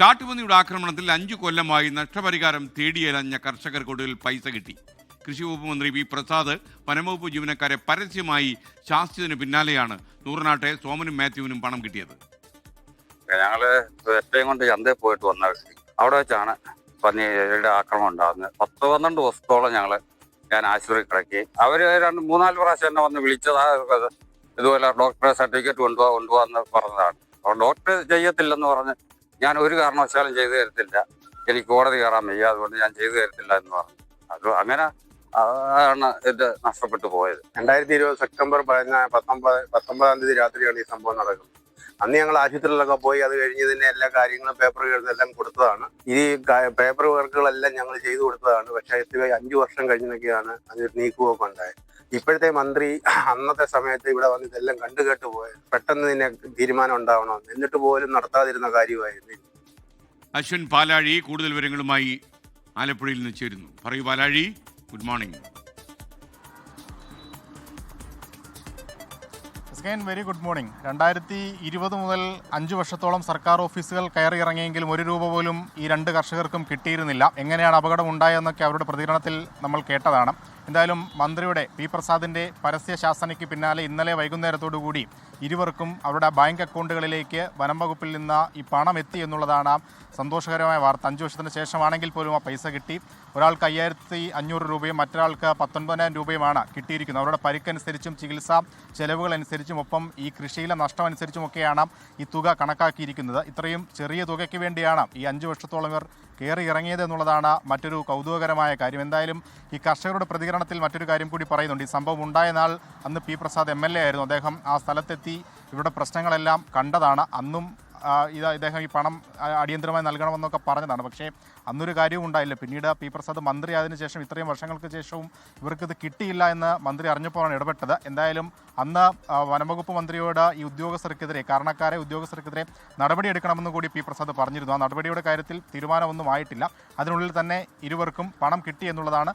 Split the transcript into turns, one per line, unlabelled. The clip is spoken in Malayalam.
കാട്ടുപന്നിയുടെ ആക്രമണത്തിൽ അഞ്ചു കൊല്ലമായി നഷ്ടപരിഹാരം തേടിയലഞ്ഞ കർഷകർക്കൊടുവിൽ പൈസ കിട്ടി. കൃഷി വകുപ്പ് മന്ത്രി വി പ്രസാദ് വനംവകുപ്പ് ജീവനക്കാരെ പരസ്യമായി ശാസ്തിയതിന് പിന്നാലെയാണ് നൂറനാട്ടെ സോമനും മാത്യുവിനും പണം കിട്ടിയത്.
എത്രയും കൊണ്ട് ചന്തയിൽ പോയിട്ട് വന്ന അവിടെ വെച്ചാണ് പന്നിയുടെ ആക്രമണം ഉണ്ടാകുന്നത്. പത്ത് പന്ത്രണ്ട് ദിവസത്തോളം ഞങ്ങൾ ഞാൻ ആശുപത്രി കിടക്കി. അവർ രണ്ട് മൂന്നാൽ പ്രാവശ്യം എന്നെ വന്ന് വിളിച്ചതാ ഇതുപോലെ ഡോക്ടറെ സർട്ടിഫിക്കറ്റ് കൊണ്ടുപോകാൻ കൊണ്ടുപോകാന്ന് പറഞ്ഞതാണ്. ഡോക്ടർ ചെയ്യത്തില്ലെന്ന് പറഞ്ഞ് ഞാൻ ഒരു കാരണവശാലും ചെയ്തു തരത്തില്ല. എനിക്ക് കോടതി കയറാൻ വയ്യ അതുകൊണ്ട് ഞാൻ ചെയ്തു തരത്തില്ല എന്ന് പറഞ്ഞു. അത് അങ്ങനെ ആണ് ഇത് നഷ്ടപ്പെട്ടു പോയത്.
രണ്ടായിരത്തി ഇരുപത് സെപ്റ്റംബർ പതിനാ പത്തൊമ്പത് പത്തൊമ്പതാം തീയതി രാത്രിയാണ് ഈ സംഭവം നടക്കുന്നത്. അന്ന് ഞങ്ങൾ ആശുപത്രിയിലൊക്കെ പോയി അത് കഴിഞ്ഞ് തന്നെ എല്ലാ കാര്യങ്ങളും പേപ്പർ എല്ലാം കൊടുത്തതാണ്. ഈ പേപ്പർ വർക്കുകളെല്ലാം ഞങ്ങൾ ചെയ്തു കൊടുത്തതാണ്. പക്ഷേ അഞ്ചു വർഷം കഴിഞ്ഞൊക്കെയാണ് അതിൽ നീക്കുമൊക്കെ ഉണ്ടായത്. ഇപ്പോഴത്തെ മന്ത്രി അന്നത്തെ സമയത്ത് ഇവിടെ വന്ന് ഇതെല്ലാം കണ്ടു കേട്ട് പോയത്. പെട്ടെന്ന് തന്നെ തീരുമാനം ഉണ്ടാവണം? എന്നിട്ട് പോലും നടത്താതിരുന്ന കാര്യമായിരുന്നു.
അശ്വിൻ പാലാഴി കൂടുതൽ വിവരങ്ങളുമായി ആലപ്പുഴയിൽ നിന്ന് ചേരുന്നു. പറയൂ Palazhi good morning.
Again very good morning. രണ്ടായിരത്തി ഇരുപത് മുതൽ അഞ്ച് വർഷത്തോളം സർക്കാർ ഓഫീസുകൾ കയറി ഇറങ്ങിയെങ്കിലും ഒരു രൂപ പോലും ഈ രണ്ട് കർഷകർക്കും കിട്ടിയിരുന്നില്ല. എങ്ങനെയാണ് അപകടം ഉണ്ടായതെന്നൊക്കെ അവരുടെ പ്രതികരണത്തിൽ നമ്മൾ കേട്ടതാണ്. എന്തായാലും മന്ത്രിയുടെ പി പ്രസാദിന്റെ പരസ്യ ശാസനയ്ക്ക് പിന്നാലെ ഇന്നലെ വൈകുന്നേരത്തോടുകൂടി ഇരുവർക്കും അവരുടെ ബാങ്ക് അക്കൗണ്ടുകളിലേക്ക് വനം വകുപ്പിൽ നിന്ന് ഈ പണം എത്തി എന്നുള്ളതാണ് സന്തോഷകരമായ വാർത്ത. അഞ്ച് വർഷത്തിന് ശേഷമാണെങ്കിൽ പോലും ആ പൈസ കിട്ടി. ഒരാൾക്ക് അയ്യായിരത്തി അഞ്ഞൂറ് രൂപയും മറ്റൊരാൾക്ക് പത്തൊൻപതിനായിരം രൂപയുമാണ് കിട്ടിയിരിക്കുന്നത്. അവരുടെ പരിക്കനുസരിച്ചും ചികിത്സാ ചെലവുകൾ അനുസരിച്ചും ഒപ്പം ഈ കൃഷിയിലെ നഷ്ടം അനുസരിച്ചുമൊക്കെയാണ് ഈ തുക കണക്കാക്കിയിരിക്കുന്നത്. ഇത്രയും ചെറിയ തുകയ്ക്ക് വേണ്ടിയാണ് ഈ അഞ്ച് വർഷത്തോളം ഇവർ കയറി ഇറങ്ങിയത് എന്നുള്ളതാണ് മറ്റൊരു കൗതുകകരമായ കാര്യം. എന്തായാലും ഈ കർഷകരുടെ പ്രതികരണത്തിൽ മറ്റൊരു കാര്യം കൂടി പറയുന്നുണ്ട്. ഈ സംഭവം ഉണ്ടായ നാൾ അന്ന് P Prasad M L A ആയിരുന്നു. അദ്ദേഹം ആ സ്ഥലത്തെത്തി ഇവരുടെ പ്രശ്നങ്ങളെല്ലാം കണ്ടതാണ്. അന്നും ഇത് ഇദ്ദേഹം ഈ പണം അടിയന്തരമായി നൽകണമെന്നൊക്കെ പറഞ്ഞതാണ്. പക്ഷേ അന്നൊരു കാര്യവും ഉണ്ടായില്ല. പിന്നീട് പി പ്രസാദ് മന്ത്രി ആയതിനു ശേഷം ഇത്രയും വർഷങ്ങൾക്ക് ശേഷവും ഇവർക്ക് ഇത് കിട്ടിയില്ല എന്ന് മന്ത്രി അറിഞ്ഞപ്പോഴാണ് ഇടപെട്ടത്. എന്തായാലും അന്ന് വനംവകുപ്പ് മന്ത്രിയോട് ഈ ഉദ്യോഗസ്ഥർക്കെതിരെ കാരണക്കാരെ ഉദ്യോഗസ്ഥർക്കെതിരെ നടപടിയെടുക്കണമെന്ന് കൂടി പി പ്രസാദ് പറഞ്ഞിരുന്നു. ആ നടപടിയുടെ കാര്യത്തിൽ തീരുമാനമൊന്നും ആയിട്ടില്ല. അതിനുള്ളിൽ തന്നെ ഇരുവർക്കും പണം കിട്ടി എന്നുള്ളതാണ്